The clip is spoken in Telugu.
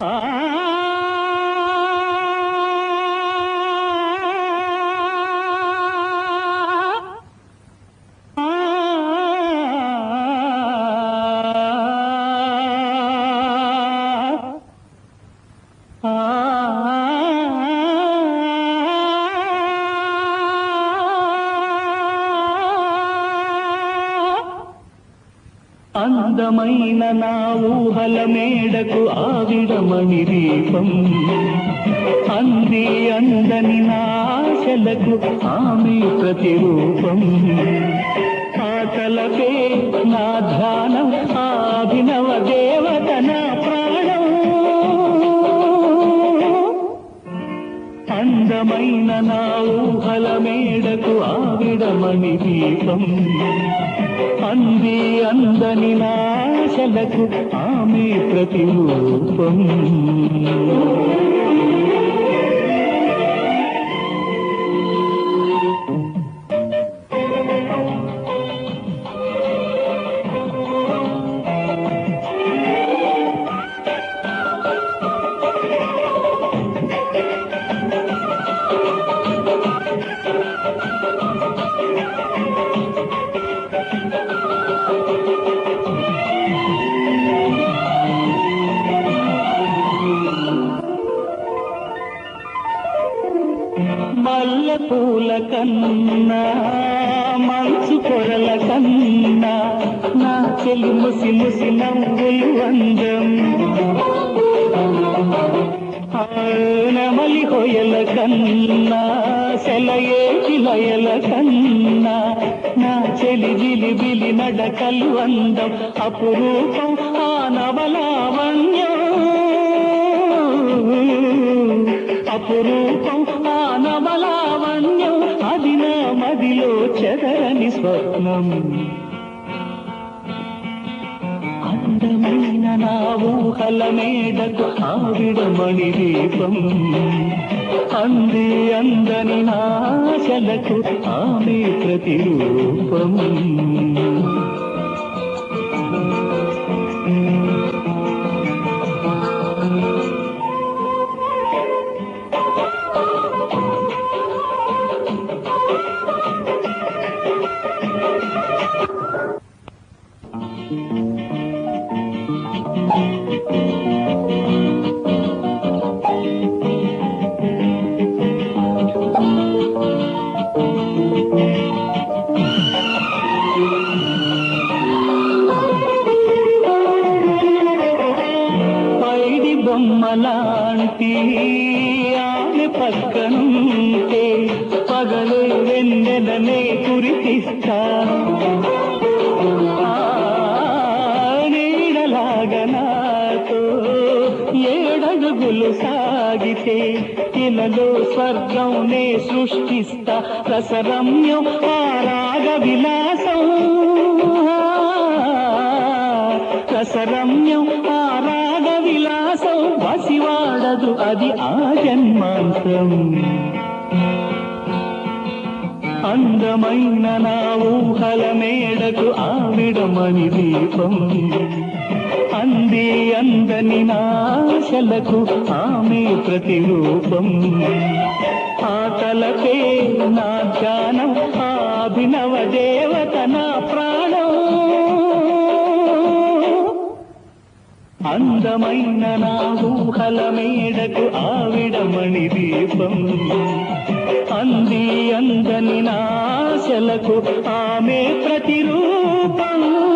ఆ అందమైన నా ఊహల మేడకు ఆవిడమణి దీపం. అంది అందని నాశలకు ఆమె ప్రతిరూపం. ఆటలపే నా ధ్యానం ఆభినవ దేవత నా ప్రాణం. అందమైన నా ఊహల మేడకు ఆవిడమణి దీపం. అంది అందని నాశలకు ఆమె ప్రతిరూపం. మల్లె పూల కన్నా మంచు పొరల కన్నా నా చెలి ముసి ముసి నవ్వులు అందం. ఆ నెమలి హొయల కన్నా సెలయేటి లయల కన్నా నా చెలి జిలి బిలి నడకలు అందం. అపురూపం ఆ నవలావణ్యం అపురూ చెదరని స్వప్నం అందమైన నా ఊహల మేడకు ఆవిడమణి దీపం అంది అందని నాశలకు ఆమె ప్రతిరూపం. బొమ్మలాంటి ఆమె పక్కనుంటే ఏడడుగులు సాగితే ఇలలో స్వర్గం నే సృష్టిస్తా రసరమ్యం ఆ రాగ విలాసం. రసరమ్యం ఆ రాగ విలాసం వసివాడదు అది ఆ జన్మాంతం. అందమైన నా ఊహల మేడకు ఆవిడమణి దీపం. అందే అందని నాశలకు ఆమె ప్రతిరూపం. ఆటలపే నా ధ్యానం ఆ అభినవ దేవత నా ప్రాణం. అందమైన నా ఊహల మేడకు ఆవిడమణి దీపం. అంది అందని నాశలకు ఆమె ప్రతిరూపం.